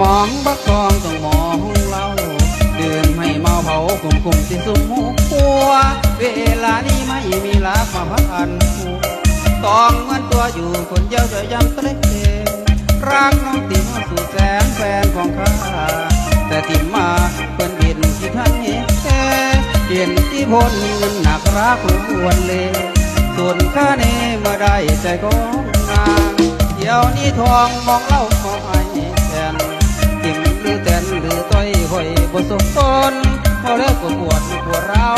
มองบักทองต้องมองเราเดื่มให้เมาเผากุมกุมที่สุมหัวเวลานี้ไม่มีรักมาพันหัวต้องเหมือนตัวอยู่คนเดียวจะยำตะเล็กเองรักน้องติ๋มสู่แสนแฟนของข้าแต่ที่มาเปิ้นเห็นที่ท่านเห็นแเห็นที่พลเงินหนักรักควรเลยส่วนข้าเนมาได้ใจของนางเดี๋ยวนี้ทองมองเล่าขอ ห้อยบนสมตนพอแล้วก็ปวดปวดร้าว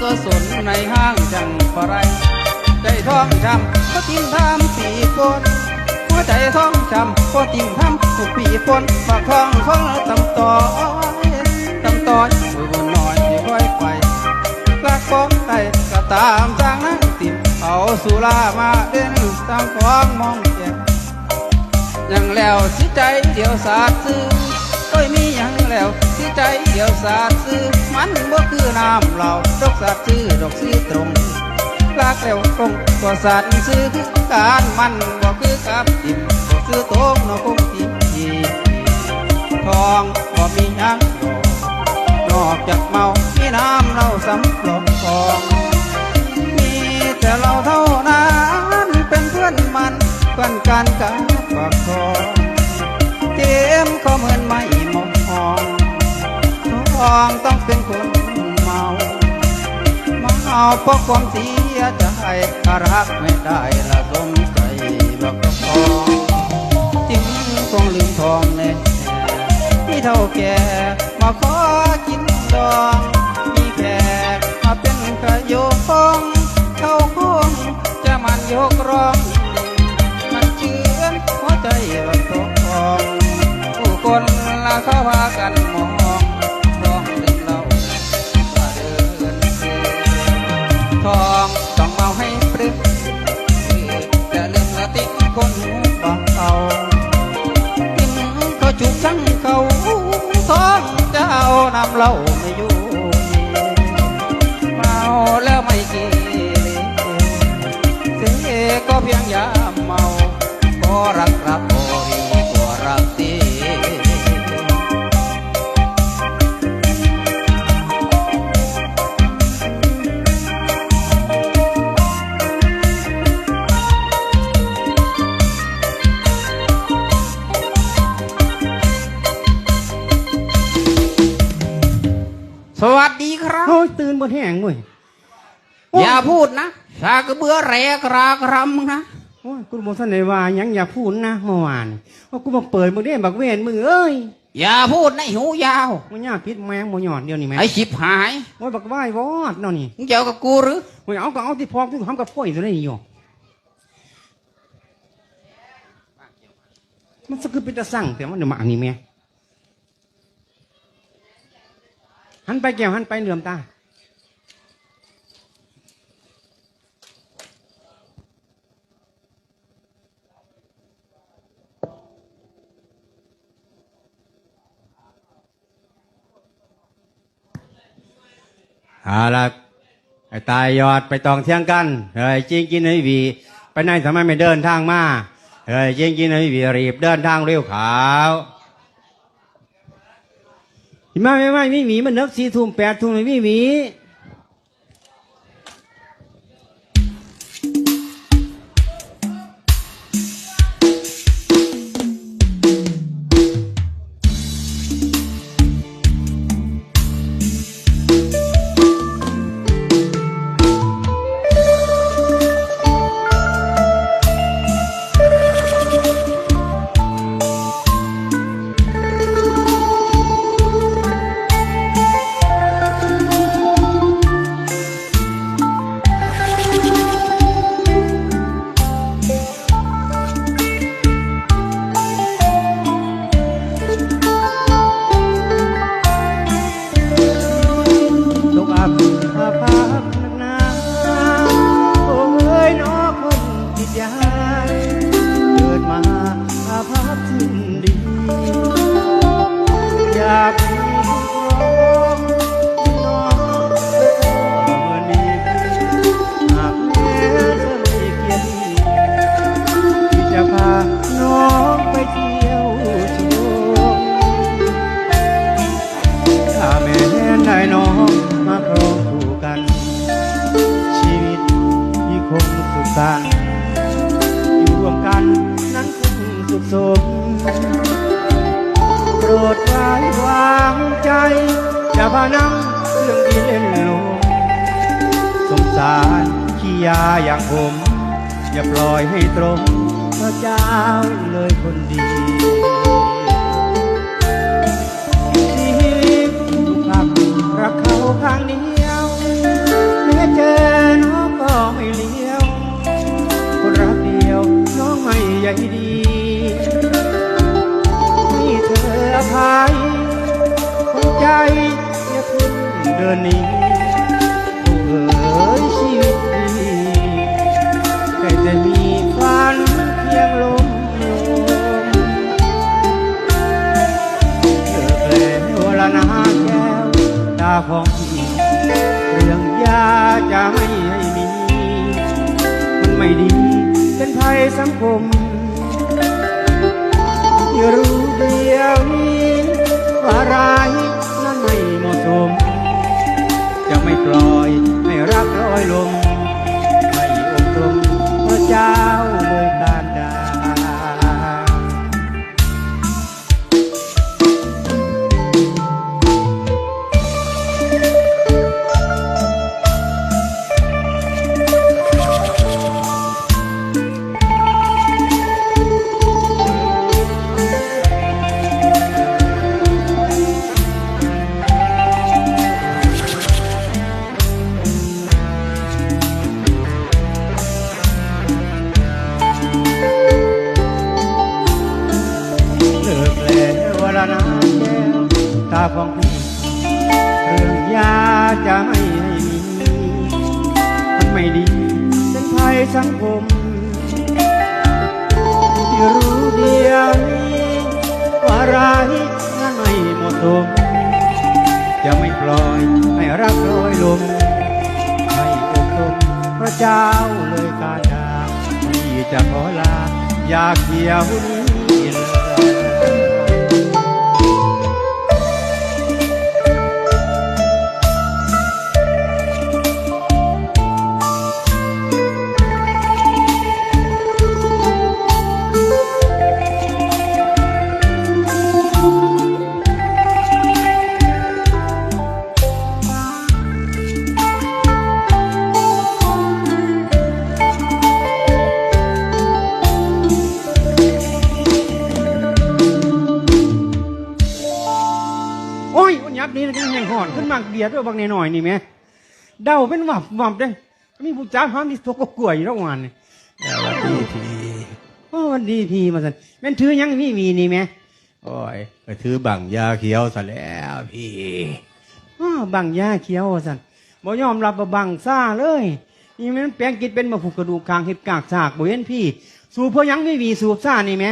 ตัวสนในห้างจังปะไรใจท้องจำก็ทิ้งทำสีฝนหัวใจท้องจำก็ทิ้งทำถูกปีฝนฝากท้องท้องตำต่อตำต่อยบุญน่อยที่ค่อยไปรักของใครก็ตามทางนั้นติมเอาสุรามาเด่นตามของมอง ยังแล้วสิใจเดียวสาดซื้อโอ้ยมียังแล้วสิใจเดียวสาดซื้อมันบ่คือน้ำเหล่าดอกสาดซื้อดอกซื้อตรงรักแล้วคงก็สาดซื้อคือการมันบ่คือกับติมบ่ซื้อตรงนาะคงติมทีทองบ่มียังดอกนอกจากเมามีน้ำเราสำรองทองมีแต่เราเท่านั้นเป็นเพื่อนมันเพื่อนกันกับ เมาเพราะความเสียใจรักไม่ได้ละสมใจบอกก็พองจึงคงลืมทองแน่ที่เท่าแก่มาขอกินดองมีแขกมาเป็นขยโยงเข้าห้องจะมันยกร้อง มันเชื่อนหัวใจว่าตกทองผู้คนละเขาพากัน เล่าไม่อยู่ วัสดีครับโอ้ยตื่นบนแห้งเว้ยอย่าพูดนะชากระเบือแรกรากรำนะโอ้ยกูบอกสันไหนว่าหยังอย่าพูดนะเมื่อวานว่ากูมาเปิดมึงได้บักเวนมึงเอ้ยอย่าพูดในหูยาวมันยากพิษแมงบ่หยอดเดียวนี่แม่ไอ้ชิบหายโอ้ยบักไหว้วอดเนาะนี่มึงจะเอากับกูหรือโอ้ยเอาก็เอาที่พอกที่ทำกับพ่อยตัวนี้อยู่มันสคือเป็นตะสั่งแต่ว่าเดี๋ยวมาอันนี้แม่ หันไปแก้วหันไปเหลื่อมตาเอาละไอ้ตายยอดไปตองเที่ยงกันเฮ้ยจริงกินไอ้วีไปไหนทำไมไม่เดินทางมาเฮ้ยจริงกินไอ้วีรีบเดินทางเร็วขาว ไม่ไม่ไม่ไม่หวีมันนับสี่ทุ่มแปดทุ่มไม่มีหวี ยายเกิดมาอาภาพสิ้นดี อยากมีร้องน้องเมื่อนี้หากแม้จะมีเกียรติที่จะพาน้องไปเที่ยวชมถ้าแม่ได้น้องมาครองกัน ชีวิตที่คงสุขต์ ม โปรดไว้วางใจ อย่าพานังเรื่องที่เล่นลงสงสารขี้ยาอย่างผม อย่าปล่อยให้ตรงพระเจ้าเลยคนดีชีวิตทุกคำรักเขาข้างเของพี่เรื่องยาจะไม่ให้มี มันไม่ดีเป็นภัยสังคมที่รู้เดียวนี้ว่าร้ายนั้นไม่เหมาะสม จะไม่ปล่อยให้รักลอยลมไม่อบรมพระเจ้า วลานาแก้วตาของพี่เรื่องยาจะไม่ให้มีมันไม่ดีเป็นภัยสังคมที่รู้เดียวนี้ว่าร้ายนั้นไม่หมาะสมจะไม่ปล่อยให้รักลอยลมให้อบรมพระเจ้าเลยการดาที่จะขอลาอยากเกี่ยว นยับนี้นะยังยังห่อนขึ้นมากเบียดด้วยบางในหน่อยนี่แม่เดาเป็นหวับหวับเด้มีผู้จ้าพร้อมที่ตัวก็กลัวอยู่ระหว่างนี่สวัสดีพี่โอ้วันดีพี่มาสันแม่นถือยังมีมีนี่แม่โอ้ยก็ถือบังยาเขียวซะแล้วพี่อ้อบังยาเขียวสันบ่ยอมรับว่าบังซ่าเลยนี่แมันแปลงกิดเป็นมาผูกกระดูกคางเห็ดกากสากบ่เห็นพี่ สู่เพื่อยังไม่มีสูบซ่านี่แม่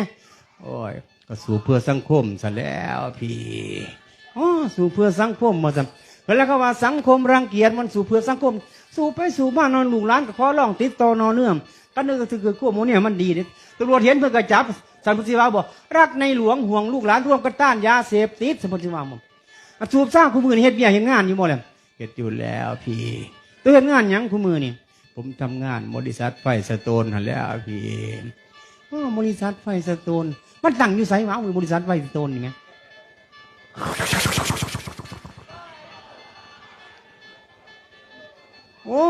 โอ้ยก็สู่เพื่อสังคมซะแล้วพี่ อ๋อสู่เพื่อสังคมมาสัมแล้วก็ว่าสังคมรังเกียจมันสู่เพื่อสังคม สู่ไปสู่บ้านนอนลูกหลานก็ขอร้องติดต่อนอเนื่องกันนึกถึงคือขั้วหมูเนี่ยมันดีเนี่ยตำรวจเห็นเพื่อกระจับสันพุทธิวาบอกรักในหลวงห่วงลูกหลานร่วมกันต้านยาเสพติดสันพุทธิวาบอกสูบสร้างคู่มือนี่เฮ็ดเบี้ยเฮ็ดงานอยู่บ่เลยเฮ็ดอยู่แล้วพี่ตัวเฮ็ดงานยังคู่มือนี่ผมทำงานบริษัทไฟสโตนหันแล้วพี่อ๋อบริษัทไฟสโตนมันตั้งอยู่ไสวะบริษัทไฟสโตนนี่ไง โอ้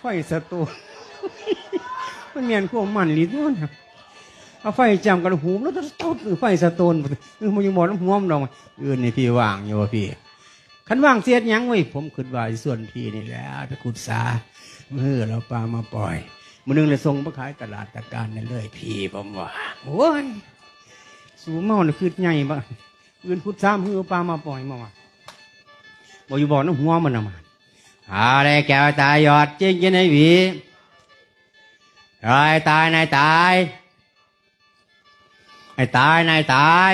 ไฟสตูมันเมียนขั้วมันลิดนู่นครับเอาไฟจำกันหูแล้วตุ๊ดไฟสตูนเออมันยังบอกน้ำหัวมันดองเออนี่พี่ว่างอยู่วะพี่ขันว่างเสียดยังไว้ผมคิดว่าส่วนพี่นี่แหละไปขุดสาเมื่อเราปลามาปล่อยมันนึงเลยส่งมาขายตลาดตะการนั่นเลยพี่ผมว่าโอ้ยสูเมาเนี่ยคือใหญ่บ้าง อื่นขุดสามเพื่อปลามาปล่อยมาว่าบอกอยู่บอกน้ำหัวมันนะมาอะไรแก้วตายหยอดจริงกินไอ้หวีไอ้ตายนายตายไอ้ตายนายตาย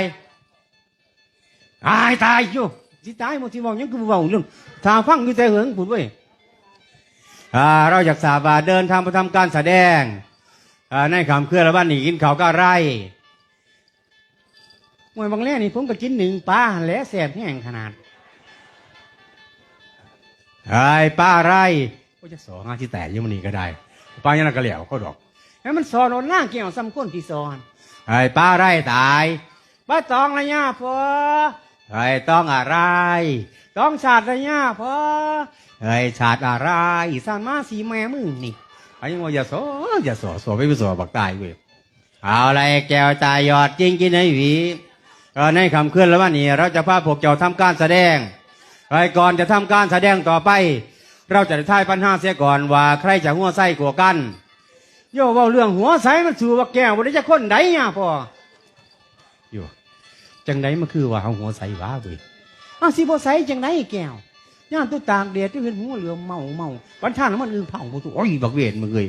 ไอ้ตายอยู่สิตายหมดที่บอกยังคือเบาเรื่องทางฟังอยู่แต่เหิงผุดเว้ยอ่าเราอยากสาบาเดินทางไปทำการแสดงอ่าในคำเคลื่อนละบ้านหนีกินเขาก็ไร่ มวยบางแรกนี่ผมก็กินหนึ่งปลาแหล้วแสบแห้งขนาดไอ้ป้าไรก็จะสอนงานที่แตกอยังมันนี่ก็ได้ป้ายังไงก็เหลียวเขาดอกแล้วมันสอนเอาหน้าเกี่ยวซ้ำก้นที่สอนไอ้ป้าไร่ตายป้าตองระยะพอไอ้ต้องอะไรต้องชาติระยะพอไอ้ชาติอะไรอีสานมาสีแม่มึงนี่ไอ้ยังว่าอย่าสออย่าสอสอไม่ไปสอบักตายเว้ยเอาอะไรแก้วตายยอดจริงกินไอ้หวีเออ ในคำเคลื่อนแล้วว่านี่เราจะพาพวกเจ้าทำการแสดงไอ้ก่อนจะทำการแสดงต่อไป เราจะได้ทายปัญหาเสียก่อนว่าใครจะหัวไส้กว่ากันโยเว่าเรื่องหัวใสมันสู่ว่าแก้วบ่ได้จะคนใดเนี่ยพออยู่จังไดมันคือว่าเอาหัวใส่ว้าเว้ยอ้าวสิบ่ใสจังไดแก้วย่านตัวต่ากแดดที่เห็นหัวเหลืองเมาเมาวันท่านมันอึงเผาบ่ตัวโอ้ยบักเวรมึงเลย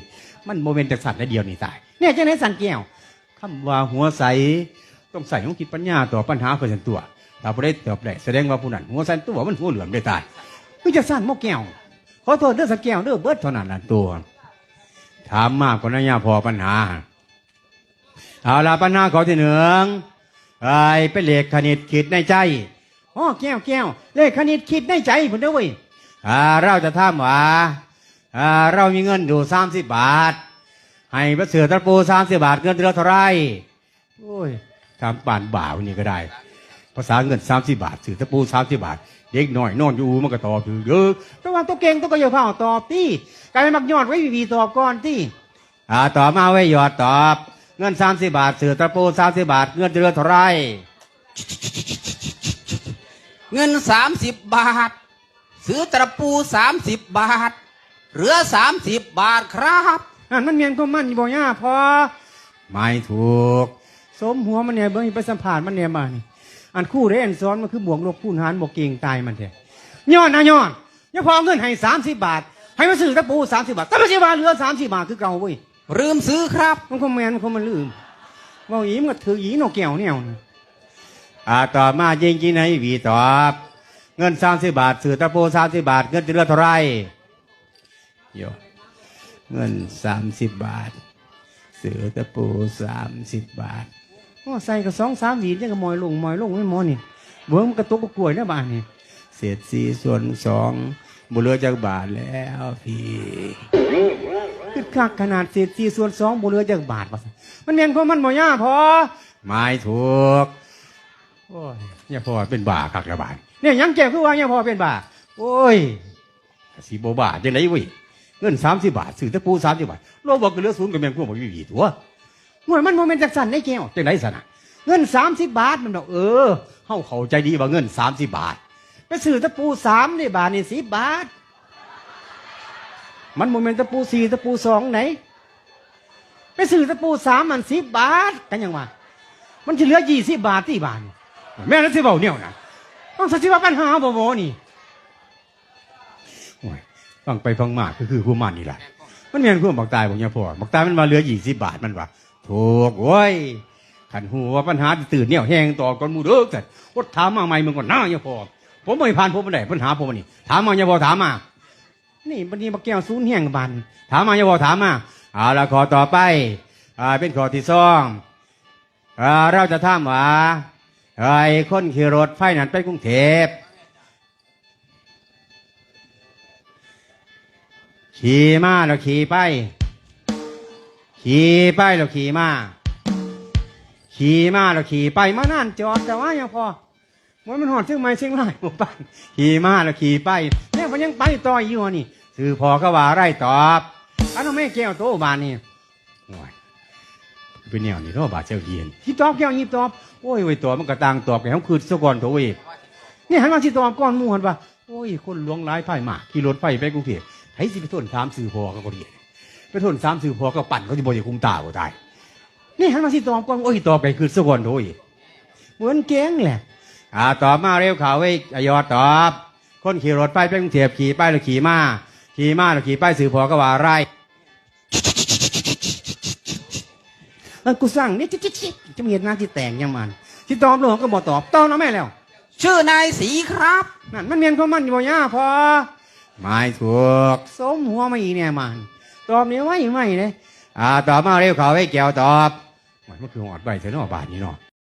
มันโมเมนต์จากสัตว์ได้เดียวนี่ตายเนี่ยจังไดสันแก้วคำว่าหัวใส ต้องใส่ของคิดปัญญาต่อปัญหาเพื่อนตัวถ้าผู้ได้ตอบได้แสดงว่าผู้นั้นหัวใสตัวมันหัวเหลือมได้ตายคือจะสั่นมกแก้วขอโทษเด้อสันแก้วเด้อเบิดเท่านั้นละตัว ถามมากกว่านั้นยาพอปัญหาเอาละปัญหาขอที่หนึ่งไอ้เป็นเลขคณิตคิดในใจอ๋อแก้วแก้วเลขคณิตคิดในใจพุ่นเด้วยอ่าเราจะถามว่าอ่าเรามีเงินอยู่สามสิบบาท ให้พระเสือตะปูสามสิบบาทเงินเดือนเท่าไรโอ้ย ทำป่านบ่าวนี่ก็ได้ ภาษาเงินสามสิบบาทสื่อตะปูสามสิบบาท เด็กหน่อยนอนอยู่มันก็ตอบถือเยอะแต่ว่าตัวเก่งตัวก็อย่าเผาตอบตี้กลายเป็นมักยอดไว้วีๆตอบก่อนตี้อ่าต่อมาไว้หยอดตอบ เงินสามสิบบาทสื่อตะปูสามสิบบาท เงินเดือนเท่าไหรเงินสามสิบบาท ซื้อตะปูสามสิบบาท เหลือสามสิบบาทครับอันมันเมียนก็มันอยู่บ่ย่าพอไม่ถูก สมหัวมันเนี่ยเบิ่งไปสัมผัสมันเนี่ยมานี่อันคู่เรนซ้อนมันคือบวกลบคูณหารบวกเก่งตายมันแท้ย้อนนะย้อนอย่าพอเงินให้สามสิบบาท ให้มาซื้อตะปูสามสิบบาทแต่ไม่ใช่ว่าเหลือสามสิบบาทคือเก่าเว้ยลืมซื้อครับ มันคงแมนมันคงมันลืมเว่าอีมันก็ถืออีนกแก้วเนี่ยนี่อ่าต่อมายิงกินให้วีตอบ เงินสามสิบบาทสื่อตะปูสามสิบบาท เงินเดือนเท่าไหรโยเงินสามสิบบาทสื่อตะปูสามสิบบาท โอ้ใส่กับสองสามหวีจังก็มอยลงมอยลงไม่มอนี่เบิ่งมันกระตุกกระกล้วยนะบ้านนี่เศษสี่ส่วนสองบุเหลือจากบาทแล้วพี่คือคักขนาดเศษสี่ส่วนสองบ่เหลือจากบาทว่าซั่นมันแมนเพราะมันบ่ย่าพอไม่ถูกโอ้ยเนี่ยพ่อเป็นบาคักระบาดเนี่ยยังแก้วคือว่าย่าพอเป็นบาทโอ้ยสีโบบาทจังไรเว้ยเงินสามสิบบาทสื่อตะปูสามสิบบาทโลบอกก็เหลือศูนย์กับแมงพวกบอกวีตัว หน่วยมันโมเมนต์จากสันได้แก้วจังไรสนะเงินสามสิบบาทมันบอกเออเฮาเข้าใจดีว่าเงินสามสิบบาท ไปซื้อตะปูสามได้บาทนี่สิบบาท มันโมเมนต์ตะปูสี่ตะปูสองไหน ไปซื้อตะปูสามมันสิบบาทกันยังวะมันจะเหลือยี่สิบบาทที่บาทแม่นั่นสิเบาเนี่ยนะต้องสักสิว่าปัญหาบ่บ่นี่ฟังไปฟังมาก็คือผู้มันนี่แหละมันเมียนคู่บอกตายบอกเนี่ยพ่อบอกตายมันมาเหลือยี่สิบบาทมันวะ ถูกโว้ยขันหัวปัญหาตื่นเนี่ยแหงต่อก่อนมูเด้อแต่วดถามมาใหม่มึงก่อนหน้าเนี่ยพอผมไม่ผ่านผมไม่ได้ปัญหาผมนี่ถามมาเนี่ยพอถามมา นี่บันนี้มาแก้วศูนแหงบันถามมาอย่าบอถามมาเอาละขอต่อไปอ่าเป็นขอที่สองอ่าเราจะถามว่าไอ้คนขี่รถไฟนั้นไปกรุงเทพขี่มาแล้วขี่ไป ขี่ไปแล้วขี่มา ขี่มาแล้วขี่ไปมานั่นจอดแต่ว่ายังพอว่ามันหอดซึ่งไม่ซึ่งไรหมู่บ้านขี่มาแล้วขี่ไปเนี่ยมันยังไปต่ออยู่นี่สื่อพอก็ว่าไรตอบอันนั้นแม่แก้วโตบานนี่โอ้ยเป็นแนวนี้เนาะบาดเจ้าเยียนที่ตอบแก้วยิบตอบโอ้ยไว้ตัวมันก็ต่างตอบแกเขาคือสะก่อนตัวเวยนี่หันมาที่ตอบก่อนมู่หันปะโอ้ยคนหลวงร้ายพ่ายมากขี่รถไฟไปกรุงเทพให้สิไปทนสามสื่อพอก็บ่ดี ไปทนสามสื่อพอก็ปั่นเขาจะบ่อยคุ้มตาบ่ตาย นี่หันมาที่ตอบก่อนโอ้ยตอบไปคือสะก่อนตัวเวยเหมือนแก้งแหละอ่าตอบมาเร็วข่าวไว้อยอดตอบ คนขี่รถไปไปกรุงเทพขี่ไปหรือขี่มาขี่มาหรือขี่ไปสื่อพอก็ว่าไรเออกูสั่งนี่จิ๊ดจิ๊ดจิ๊ดจะมีเหตุหน้าที่แต่งยังมันที่ตอบลงก็บอกตอบตอบแล้วแม่แล้ว ชื่อนายสีครับนั่นมันเมียนของมันอยู่บ่ย่าพอไม่ถูกสมหัวมาอีเนี่ยมัน ตอบนี่ไว้ไม่เลยอ่าตอบมาเร็วข่าไว้แก้วตอบมันมันคือหอดใบเถอะเนาะบาทนี้เนาะ